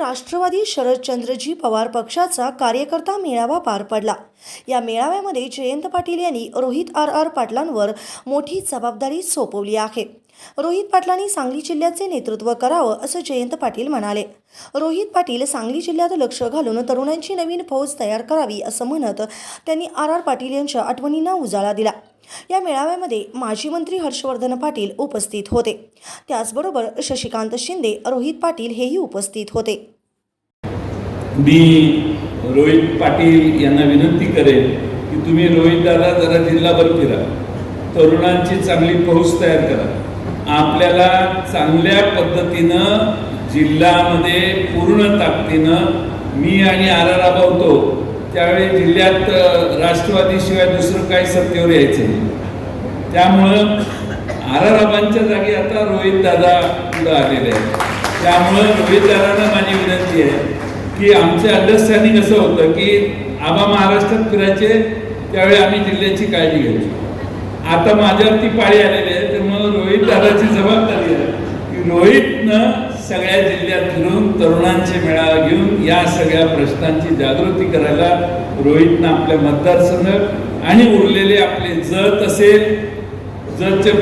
राष्ट्रवादी शरदचंद्रजी पवार पक्षाचा कार्यकर्ता मेळावा पार पडला. या मेळाव्यामध्ये जयंत पाटील यांनी रोहित आर आर पाटलांवर मोठी जबाबदारी सोपवली आहे. रोहित पाटलांनी सांगली जिल्ह्याचे नेतृत्व करावं असं जयंत पाटील म्हणाले. रोहित पाटील सांगली जिल्ह्यात लक्ष घालून तरुणांची नवीन फौज तयार करावी असं म्हणत त्यांनी आर आर पाटील यांच्या आठवणींना उजाळा दिला. या मेळाव्यामध्ये माजी मंत्री हर्षवर्धन पाटील उपस्थित होते. त्याचबरोबर शशिकांत शिंदे रोहित पाटील हेही उपस्थित होते. मी रोहित पाटील यांना विनंती करेन की तुम्ही रोहित दादा जरा जिल्हाभर फिरा. तरुणांची चांगली फौज तयार करा. आपल्याला चांगल्या पद्धतीनं जिल्ह्यामध्ये पूर्ण ताकदीनं मी आणि आर राबवतो त्यावेळी जिल्ह्यात राष्ट्रवादीशिवाय दुसरं काही सत्तेवर यायचं नाही. त्यामुळं आराराबांच्या जागी आता रोहित दादा पुढं आलेले आहेत. त्यामुळं रोहित दादांना माझी विनंती आहे. की आमचे अंडरस्टँडिंग असं होतं की आबा महाराष्ट्रात फिरायचे त्यावेळी आम्ही जिल्ह्याची काळजी घ्यायचो. आता माझ्यावरती पाळी आलेली आहे त्यामुळं रोहित दादाची जबाबदारी आहे. की रोहितनं सगळ्या जिल्ह्यात फिरून तरुणांचे मेळावा घेऊन या सगळ्या प्रश्नांची जागृती करायला रोहितनं आपल्या मतदारसंघ आणि उरलेले आपले जत असेल जतचे